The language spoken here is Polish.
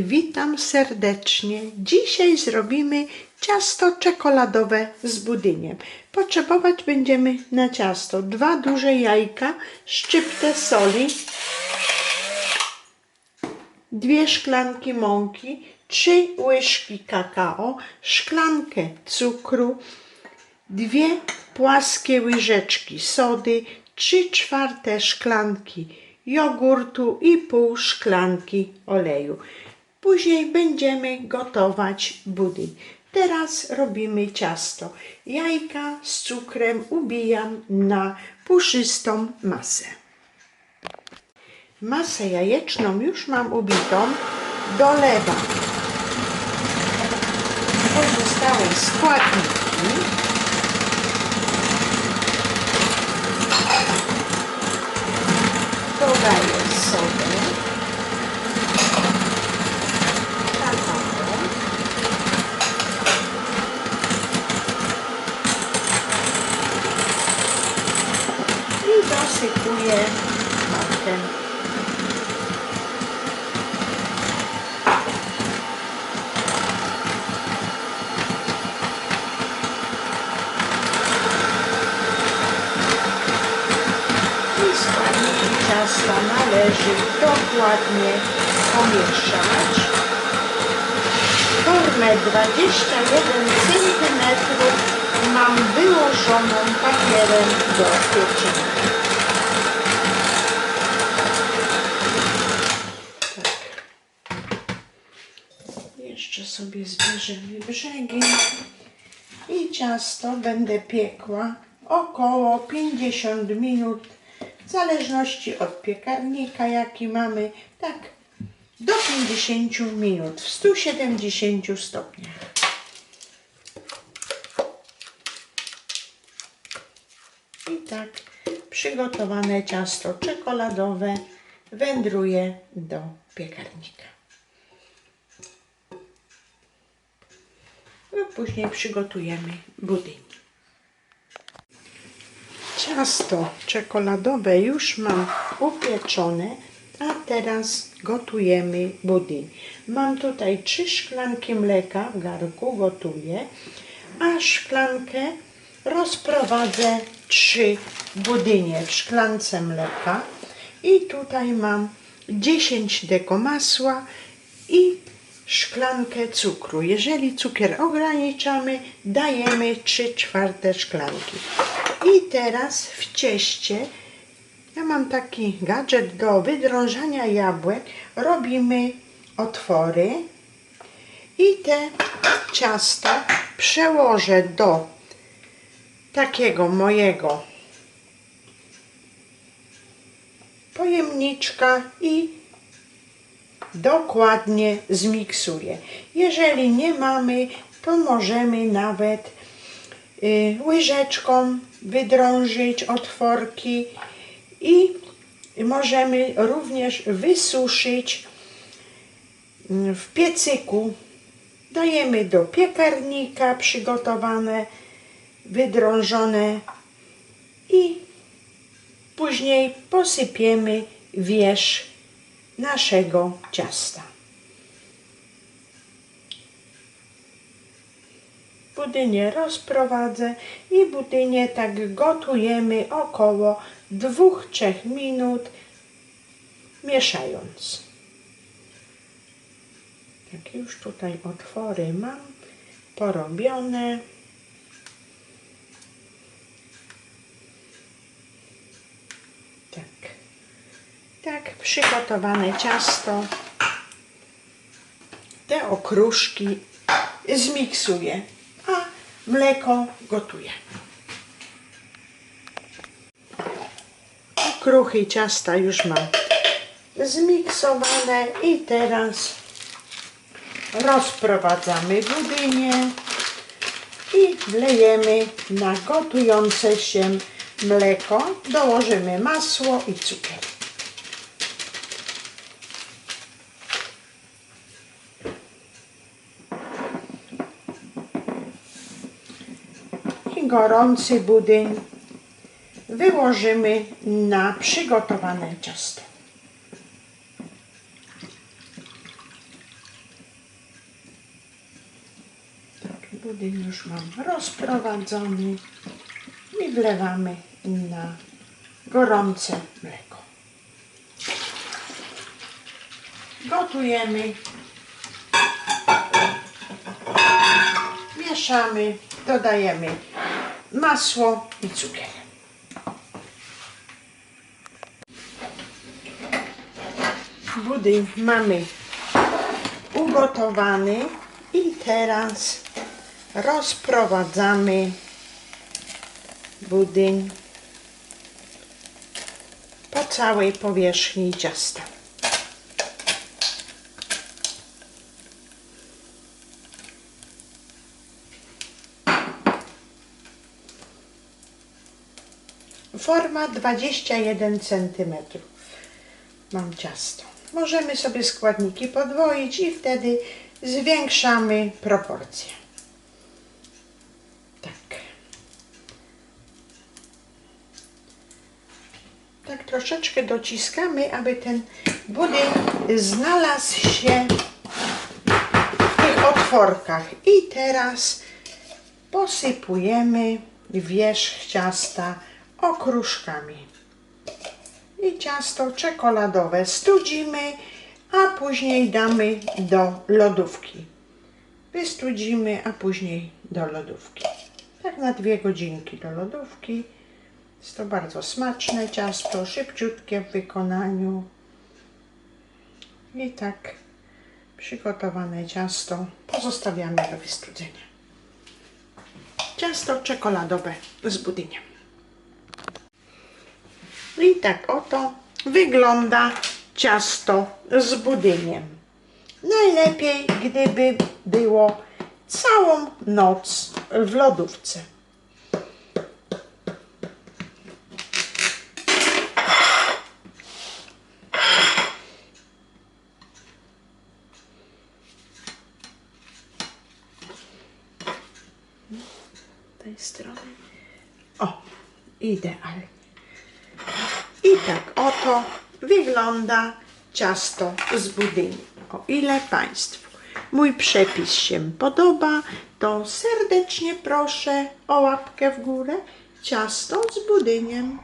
Witam serdecznie. Dzisiaj zrobimy ciasto czekoladowe z budyniem. Potrzebować będziemy na ciasto dwa duże jajka, szczyptę soli, dwie szklanki mąki, trzy łyżki kakao, szklankę cukru, dwie płaskie łyżeczki sody, trzy czwarte szklanki jogurtu i pół szklanki oleju. Później będziemy gotować budyń. Teraz robimy ciasto. Jajka z cukrem ubijam na puszystą masę. Masę jajeczną już mam ubitą. Dolewam pozostałe składniki. Dosypuję matkę. Ciasta należy dokładnie pomieszać. Formę 21 cm mam wyłożoną papierem do pieczenia. Tak. Jeszcze zbierzemy brzegi i ciasto będę piekła około 50 minut w zależności od piekarnika jaki mamy tak do 50 minut w 170 stopniach. I tak przygotowane ciasto czekoladowe wędruje do piekarnika później przygotujemy budyń Ciasto czekoladowe już mam upieczone, a teraz gotujemy budyń. Mam tutaj trzy szklanki mleka w garnku, gotuję, a szklankę rozprowadzę trzy budynie w szklance mleka i tutaj mam 10 deko masła i szklankę cukru. Jeżeli cukier ograniczamy, dajemy 3 czwarte szklanki. I teraz w cieście, ja mam taki gadżet do wydrążania jabłek, robimy otwory i te ciasta przełożę do takiego mojego pojemniczka i dokładnie zmiksuję. Jeżeli nie mamy, to możemy nawet y, łyżeczką wydrążyć otworki i możemy również wysuszyć mm, w piecyku. Dajemy do piekarnika przygotowane, wydrążone i później posypiemy wierzch naszego ciasta. Budynie rozprowadzę i budynie tak gotujemy około 2-3 minut mieszając. Tak już tutaj otwory mam porobione. Tak. Tak, przygotowane ciasto. Te okruszki zmiksuję, a mleko gotuję. Kruchy ciasta już mam zmiksowane i teraz rozprowadzamy budynie i wlejemy na gotujące się mleko. Dołożymy masło i cukier. gorący budyń wyłożymy na przygotowane ciasto. Tak, budyń już mam rozprowadzony i wlewamy na gorące mleko. Gotujemy. Mieszamy, dodajemy masło i cukier. Budyń mamy ugotowany i teraz rozprowadzamy budyń po całej powierzchni ciasta. Forma 21 cm. Mam ciasto. Możemy sobie składniki podwoić i wtedy zwiększamy proporcje. Tak. Tak troszeczkę dociskamy, aby ten budyń znalazł się w tych otworkach. I teraz posypujemy wierzch ciasta okruszkami. I ciasto czekoladowe studzimy, a później damy do lodówki. Wystudzimy, a później do lodówki. Tak na dwie godzinki do lodówki. Jest to bardzo smaczne ciasto, szybciutkie w wykonaniu. I tak przygotowane ciasto pozostawiamy do wystudzenia. Ciasto czekoladowe z budyniem. I tak oto wygląda ciasto z budyniem. Najlepiej, gdyby było całą noc w lodówce. tej strony. O, idealnie. I tak oto wygląda ciasto z budyni. O ile Państwu mój przepis się podoba, to serdecznie proszę o łapkę w górę. Ciasto z budyniem.